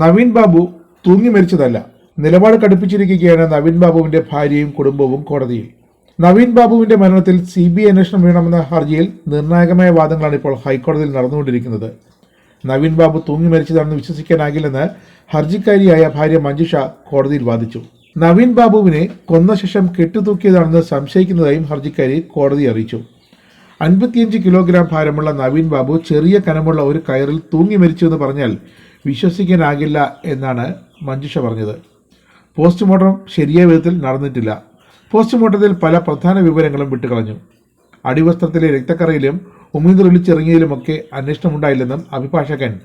നവീൻ ബാബു തൂങ്ങി മരിച്ചതല്ല. നിലപാട് കടുപ്പിച്ചിരിക്കുകയാണ് നവീൻ ബാബുവിന്റെ ഭാര്യയും കുടുംബവും കോടതിയിൽ. നവീൻ ബാബുവിന്റെ മരണത്തിൽ സി ബി ഐ അന്വേഷണം വേണമെന്ന ഹർജിയിൽ നിർണായകമായ വാദങ്ങളാണ് ഇപ്പോൾ ഹൈക്കോടതിയിൽ നടന്നുകൊണ്ടിരിക്കുന്നത്. നവീൻ ബാബു തൂങ്ങി മരിച്ചതാണെന്ന് വിശ്വസിക്കാനാകില്ലെന്ന് ഹർജിക്കാരിയായ ഭാര്യ മഞ്ജുഷ കോടതിയിൽ വാദിച്ചു. നവീൻ ബാബുവിനെ കൊന്ന ശേഷം കെട്ടിത്തൂക്കിയതാണെന്ന് സംശയിക്കുന്നതായും ഹർജിക്കാരി കോടതി അറിയിച്ചു. അൻപത്തിയഞ്ച് കിലോഗ്രാം ഭാരമുള്ള നവീൻ ബാബു ചെറിയ കനമുള്ള ഒരു കയറിൽ തൂങ്ങി മരിച്ചു എന്ന് പറഞ്ഞാൽ വിശ്വസിക്കാനാകില്ല എന്നാണ് മഞ്ജുഷ പറഞ്ഞത്. പോസ്റ്റ്മോർട്ടം ശരിയായ വിധത്തിൽ നടന്നിട്ടില്ല. പോസ്റ്റ്മോർട്ടത്തിൽ പല പ്രധാന വിവരങ്ങളും വിട്ടുകളഞ്ഞു. അടിവസ്ത്രത്തിലെ രക്തക്കറയിലും ഉമീദ് ഒലിച്ചിറങ്ങിയതിലുമൊക്കെ അന്വേഷണമുണ്ടായില്ലെന്നും അഭിഭാഷകൻ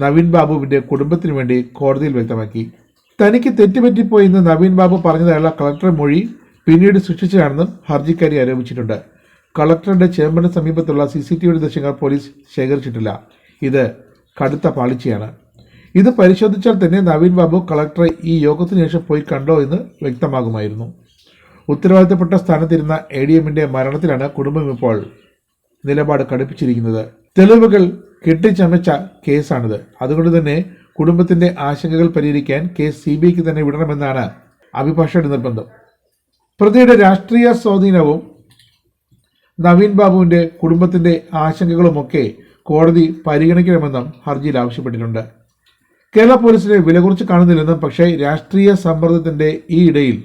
നവീൻ ബാബുവിന്റെ കുടുംബത്തിനു വേണ്ടി കോടതിയിൽ വ്യക്തമാക്കി. തനിക്ക് തെറ്റുപറ്റിപ്പോയെന്ന് നവീൻ ബാബു പറഞ്ഞതായുള്ള കളക്ടർ മൊഴി പിന്നീട് സൃഷ്ടിച്ചതാണെന്നും ഹർജിക്കാരി ആരോപിച്ചിട്ടുണ്ട്. കളക്ടറുടെ ചേംബറിന് സമീപത്തുള്ള സി സി ടി വി ദൃശ്യങ്ങൾ പോലീസ് ശേഖരിച്ചിട്ടില്ല. ഇത് കടുത്ത പാളിച്ചയാണ്. ഇത് പരിശോധിച്ചാൽ തന്നെ നവീൻ ബാബു കളക്ടറെ ഈ യോഗത്തിനു ശേഷം പോയി കണ്ടോ എന്ന് വ്യക്തമാകുമായിരുന്നു. ഉത്തരവാദിത്തപ്പെട്ട സ്ഥാനത്തിരുന്ന എ ഡി എമ്മിന്റെ മരണത്തിലാണ് കുടുംബം ഇപ്പോൾ നിലപാട് കടുപ്പിച്ചിരിക്കുന്നത്. തെളിവുകൾ കെട്ടിച്ചമച്ച കേസാണിത്. അതുകൊണ്ട് തന്നെ കുടുംബത്തിന്റെ ആശങ്കകൾ പരിഹരിക്കാൻ കേസ് സി ബി ഐക്ക് തന്നെ വിടണമെന്നാണ് അഭിഭാഷയുടെ നിർബന്ധം. പ്രതിയുടെ രാഷ്ട്രീയ സ്വാധീനവും നവീൻ ബാബുവിന്റെ കുടുംബത്തിന്റെ ആശങ്കകളുമൊക്കെ കോടതി പരിഗണിക്കണമെന്നും ഹർജിയിൽ ആവശ്യപ്പെട്ടിട്ടുണ്ട്. കേരള പോലീസിനെ വിലകുറച്ച് കാണുന്നില്ലെന്നും പക്ഷേ രാഷ്ട്രീയ സമ്മർദ്ദത്തിന്റെ ഈ ഇടയിൽ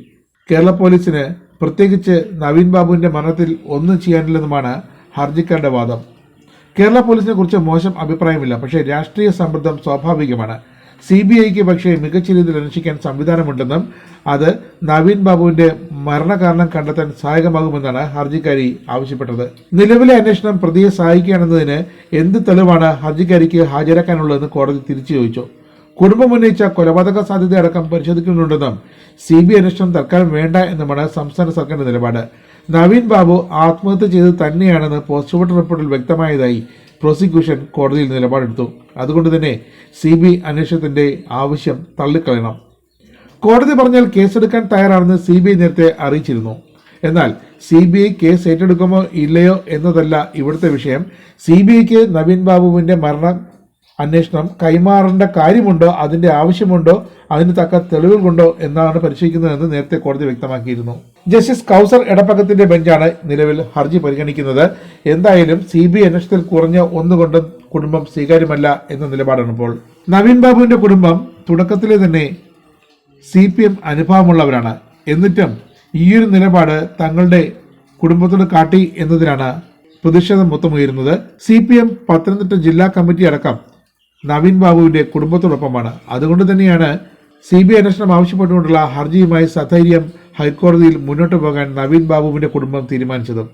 കേരള പോലീസിന് പ്രത്യേകിച്ച് നവീൻ ബാബുവിന്റെ മരണത്തിൽ ഒന്നും ചെയ്യാനില്ലെന്നുമാണ് ഹർജിക്കാരുടെ വാദം. കേരള പോലീസിനെ കുറിച്ച് മോശം അഭിപ്രായമില്ല പക്ഷേ രാഷ്ട്രീയ സമ്മർദ്ദം സ്വാഭാവികമാണ്. സി ബി ഐക്ക് പക്ഷേ മികച്ച രീതിയിൽ അന്വേഷിക്കാൻ സംവിധാനമുണ്ടെന്നും അത് നവീൻ ബാബുവിന്റെ മരണകാരണം കണ്ടെത്താൻ സഹായകമാകുമെന്നാണ് ഹർജിക്കാരി ആവശ്യപ്പെട്ടത്. നിലവിലെ അന്വേഷണം പ്രതിയെ സഹായിക്കുകയാണെന്നതിന് എന്ത് തെളിവാണ് ഹർജിക്കാരിക്ക് ഹാജരാക്കാനുള്ളതെന്ന് കോടതി തിരിച്ചു ചോദിച്ചു. കുടുംബം ഉന്നയിച്ച കൊലപാതക സാധ്യത അടക്കം പരിശോധിക്കുന്നുണ്ടെന്നും സി ബി അന്വേഷണം തൽക്കാലം വേണ്ട എന്നുമാണ് സംസ്ഥാന സർക്കാരിന്റെ നിലപാട്. നവീൻ ബാബു ആത്മഹത്യ ചെയ്തത് തന്നെയാണെന്ന് പോസ്റ്റ്മോർട്ടം റിപ്പോർട്ടിൽ വ്യക്തമായതായി പ്രോസിക്യൂഷൻ കോടതിയിൽ നിലപാടെടുത്തു. അതുകൊണ്ട് തന്നെ സി ബി അന്വേഷണത്തിന്റെ ആവശ്യം തള്ളിക്കളയണം. കോടതി പറഞ്ഞാൽ കേസെടുക്കാൻ തയ്യാറാണെന്ന് സി ബി ഐ നേരത്തെ അറിയിച്ചിരുന്നു. എന്നാൽ സി ബി ഐ കേസ് ഏറ്റെടുക്കുമോ ഇല്ലയോ എന്നതല്ല ഇവിടുത്തെ വിഷയം. സി ബി ഐക്ക് നവീൻ ബാബുവിന്റെ മരണം അന്വേഷണം കൈമാറേണ്ട കാര്യമുണ്ടോ? അതിന്റെ ആവശ്യമുണ്ടോ? അതിന് തക്ക തെളിവുകളുണ്ടോ? എന്നാണ് പരിശോധിക്കുന്നതെന്ന് നേരത്തെ കോടതി വ്യക്തമാക്കിയിരുന്നു. ജസ്റ്റിസ് കൗസർ എടപ്പകത്തിന്റെ ബെഞ്ചാണ് നിലവിൽ ഹർജി പരിഗണിക്കുന്നത്. എന്തായാലും സി ബി അന്വേഷണത്തിൽ കുറഞ്ഞ ഒന്നുകൊണ്ടും കുടുംബം സ്വീകാര്യമല്ല എന്ന നിലപാടാണ് ഇപ്പോൾ. നവീൻ ബാബുവിന്റെ കുടുംബം തുടക്കത്തിലെ തന്നെ സി പി എം അനുഭവമുള്ളവരാണ്. എന്നിട്ടും ഈയൊരു നിലപാട് തങ്ങളുടെ കുടുംബത്തോട് കാട്ടി എന്നതിനാണ് പ്രതിഷേധം മൊത്തമുയരുന്നത്. സി പി എം പത്തനംതിട്ട ജില്ലാ കമ്മിറ്റി അടക്കം നവീൻ ബാബുവിന്റെ കുടുംബത്തോടൊപ്പമാണ്. അതുകൊണ്ട് തന്നെയാണ് സി ബി അന്വേഷണം ആവശ്യപ്പെട്ടുകൊണ്ടുള്ള ഹർജിയുമായി സധൈര്യം ഹൈക്കോടതിയിൽ മുന്നോട്ട് പോകാൻ നവീൻ ബാബുവിന്റെ കുടുംബം തീരുമാനിച്ചതും.